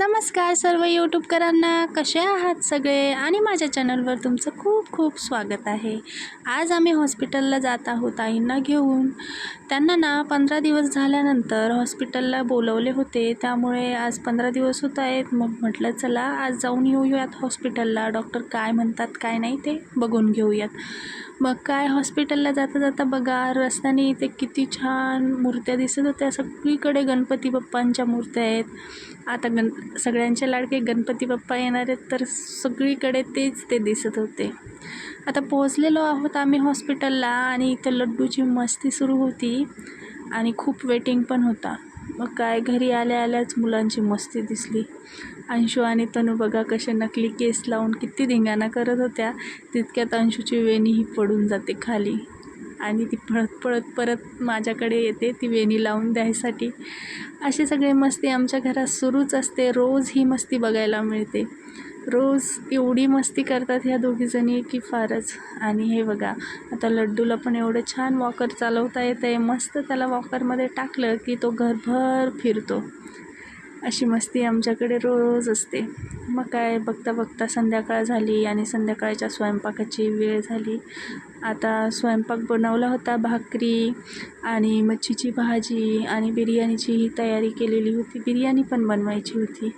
नमस्कार सर्व यूट्यूबकरांना कसे आहात सगळे? आणि माझ्या चॅनलवर तुमचं खूप खूप स्वागत आहे. आज आम्ही हॉस्पिटलला जात आहोत आईंना घेऊन. त्यांना ना पंधरा दिवस झाल्यानंतर हॉस्पिटलला बोलवले होते. त्यामुळे आज पंधरा दिवस होत आहेत. मग म्हटलं चला आज जाऊन येऊयात हॉस्पिटलला. डॉक्टर काय म्हणतात काय नाही ते बघून घेऊयात. मग काय हॉस्पिटलला जाता जाता बघा रस्त्याने इथे किती छान मूर्त्या दिसत होत्या. सगळीकडे गणपती बाप्पांच्या मूर्त्या आहेत. आता गण सगळ्यांचे लाडके गणपती बाप्पा येणार आहेत तर सगळीकडे तेच ते दिसत होते. आता पोहोचलेलो आहोत आम्ही हॉस्पिटलला आणि इथं लड्डूची मस्ती सुरू होती आणि खूप वेटिंग पण होता. मग काय घरी आल्या आल्याच मुलांची मस्ती दिसली. अंशू आणि तनू बघा कसे नकली केस लावून किती धिंगाणा करत होत्या. तितक्यात अंशूची वेणी ही पडून जाते खाली. आणि ती पळत पळत परत माझ्याकडे येते ती वेणी लावून द्यायसाठी. अशी सगळी मस्ती आमच्या घरात सुरूच असते. रोज ही मस्ती बघायला मिळते. रोज एवढी मस्ती करतात ह्या दोघीजणी की फारच. आणि हे बघा आता लड्डूला पण एवढं छान वॉकर चालवता येतं आहे मस्त त्याला वॉकरमध्ये टाकलं की तो घरभर फिरतो. अशी मस्ती आमच्याकडे रोज असते. मग काय बघता बघता संध्याकाळ झाली आणि संध्याकाळच्या स्वयंपाकाची वेळ झाली. आता स्वयंपाक बनवला होता भाकरी आणि मच्छीची भाजी आणि बिर्याणीची ही तयारी केलेली होती. बिर्याणी पण बनवायची होती.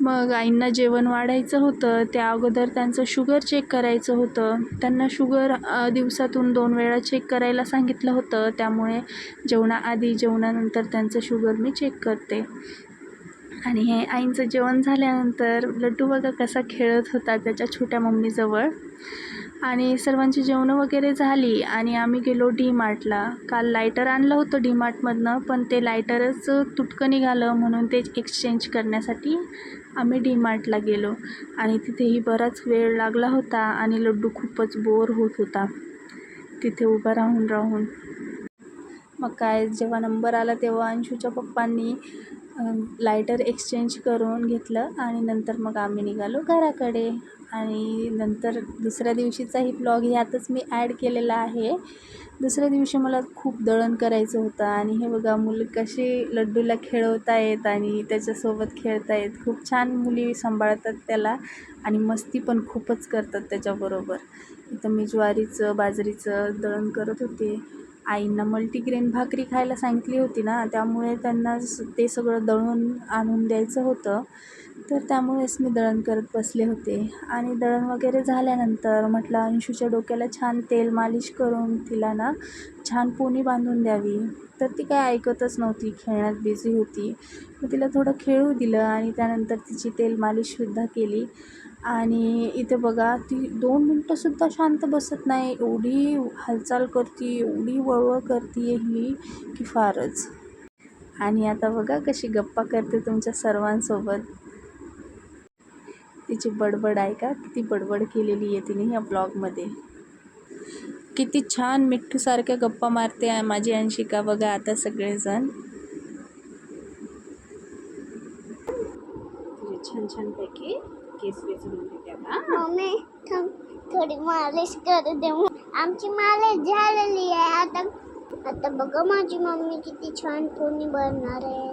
मग आईंना जेवण वाढायचं होतं. त्या अगोदर त्यांचं शुगर चेक करायचं होतं. त्यांना शुगर दिवसातून दोन वेळा चेक करायला सांगितलं होतं. त्यामुळे जेवणाआधी जेवणानंतर त्यांचं शुगर मी चेक करते. आणि हे आईंचं जेवण झाल्यानंतर लड्डू बघा कसा खेळत होता त्याच्या छोट्या मम्मीजवळ. आणि सर्वांची जेवणं वगैरे झाली आणि आम्ही गेलो डी मार्टला काल लायटर आणलं होतं डी मार्टमधनं पण ते लायटरच तुटकं निघालं म्हणून ते एक्सचेंज करण्यासाठी आम्ही डी मार्टला गेलो. आणि तिथेही बराच वेळ लागला होता आणि लड्डू खूपच बोर होत होता. तिथे उभा राहून राहून. मग काय जेव्हा नंबर आला तेव्हा अंशूच्या पप्पांनी लायटर एक्सचेंज करून घेतलं आणि नंतर मग आम्ही निघालो घराकडे. आणि नंतर दुसऱ्या दिवशीचाही ब्लॉग ह्यातच मी ॲड केलेला आहे. दुसऱ्या दिवशी मला खूप दळण करायचं होतं आणि हे बघा मुलं कशी लड्डूला खेळवता येत आणि त्याच्यासोबत खेळता येत. खूप छान मुली सांभाळतात त्याला आणि मस्ती पण खूपच करतात त्याच्याबरोबर. इथं मी ज्वारीचं बाजरीचं दळण करत होते. आईंना मल्टीग्रेन भाकरी खायला सांगितली होती ना त्यामुळे त्यांना ते सगळं दळून आणून द्यायचं होतं. तर त्यामुळेच मी दळण करत बसले होते. आणि दळण वगैरे झाल्यानंतर म्हटलं अंशूच्या डोक्याला छान तेल मालिश करून तिला ना छान पोनी बांधून द्यावी. तर ती काय ऐकतच नव्हती खेळण्यात बिझी होती. मग तिला थोडं खेळू दिलं आणि त्यानंतर तिची तेल मालिशसुद्धा केली. आणि इथे बघा ती दोन मिनटंसुद्धा शांत बसत नाही. एवढी हालचाल करती एवढी वळवळ करते ही की फारच. आणि आता बघा कशी गप्पा करते तुमच्या सर्वांसोबत. तिची बडबड ऐका किती बडबड केलेली आहे तिने ह्या ब्लॉगमध्ये. किती छान मिठ्ठूसारख्या गप्पा मारते आहे माझी अंशिका बघा आता सगळेजण. तुझे छान छानपैकी केस मम्मी थांब. थोडी मालिश करू दे आमची मालिश झालेली आहे. आता आता बघा माझी मम्मी किती छान पोनी बनणार आहे.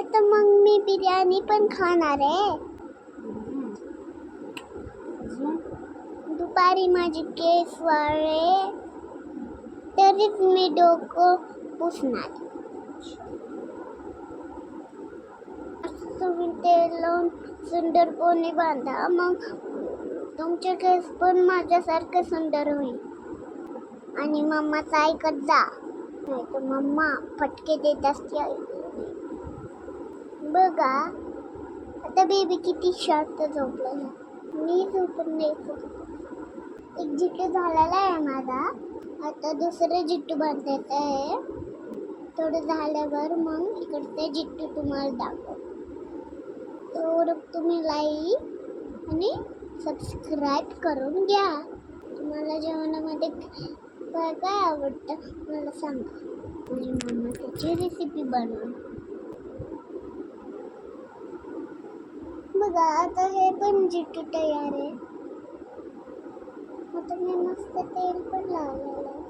आता मग मी बिर्याणी पण खाणार आहे. दुपारी माझे केस वाळे तरीच मी डोकं पुसणार. तुम्ही तेल लावून सुंदर पोनी बांधा मग तुमचे केस पण माझ्यासारखं सुंदर होईल. आणि मम्माचं ऐकत जा. नाही तर मम्मा फटके देत असते बघा आता बेबी किती शांत झोपला मी झोपून नाही एक जिट्टू झालेला आहे माझा. आता दुसरं जिट्टू बांधायचं आहे. थोडं झाल्यावर मग इकडचे जिट्टू तुम्हाला दाखव. तर तुम्ही लाईक आणि सबस्क्राईब करून घ्या. तुम्हाला जेवणामध्ये काय काय आवडतं मला सांगा. माझी मम्मा त्याची रेसिपी बनव बघा आता हे पण जिट्टू तयार आहे. आता मी मस्त तेल पण लावलेलं आहे.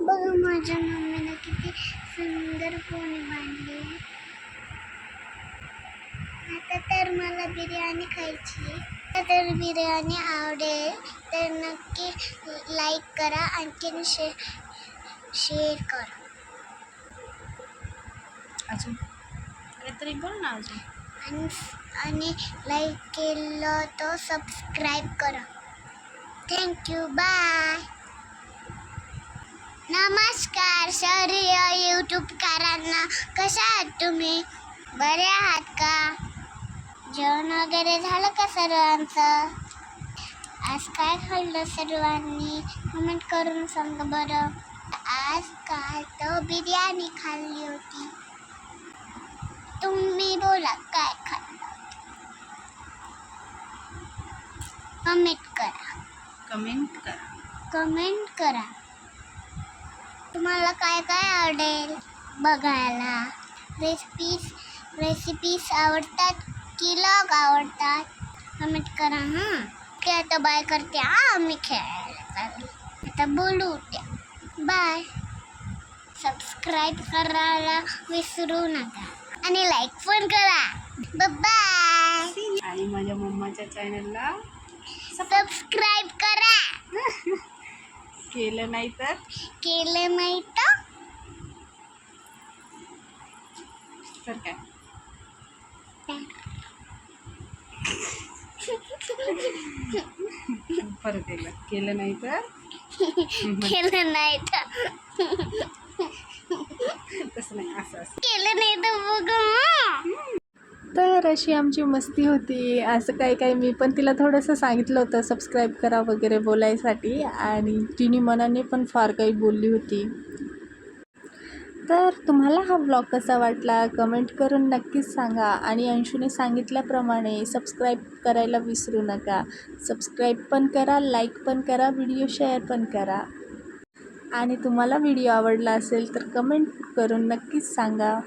बघा माझ्या मम्मीने किती सुंदर पोणी बांधली तर मला बिर्याणी खायची तर बिर्याणी आवडेल तर नक्की लाईक करा आणखीन शे शेअर करा. अजून? काहीतरी बोल ना अजून. आणि लाईक केलं तर सबस्क्राईब करा. थँक्यू बाय नमस्कार शौर्य यूट्यूबकारांना कशा आहात तुम्ही? बरे आहात का? जेवण वगैरे झालं का सर्वांचं? आज काय खाल्लं सर्वांनी? कमेंट करून सांगा बरं. आज काय? तर बिर्याणी खाल्ली होती. तुम्ही बोला काय खाल्लं कमेंट करा. कमेंट करा. कमेंट करा. तुम्हाला काय काय आवडेल? बघायला. रेसिपीज रेसिपीज आवडतात की लॉग आवडतात? कमेंट करा हां. की आता बाय करते. हां मी खेळायला चालली आता बोलू द्या बाय सबस्क्राईब करायला विसरू नका. आणि लाईक पण करा. बाय आणि माझ्या मम्माच्या चॅनलला सबस्क्राईब करा. केलं नाही तर? केलं नाही तर? तर काय? परत एकदा. केलं नाही तर? केलं नाही तर तसं नाही असं असं केलं नाही तर बघ हं. तर अशी आमची मस्ती होती. असं काही काही मी पण तिला थोडंसं सांगितलं होतं सबस्क्राईब करा वगैरे बोलायसाठी. आणि तिने मनाने पण फार काही बोलली होती. तर तुम्हाला हा ब्लॉग कसा वाटला? कमेंट करून नक्कीच सांगा. आणि अंशूने सांगितल्याप्रमाणे सबस्क्राईब करायला विसरू नका. सबस्क्राईब पण करा लाईक पण करा व्हिडिओ शेअर पण करा. आणि तुम्हाला व्हिडिओ आवडला असेल तर कमेंट करून नक्कीच सांगा.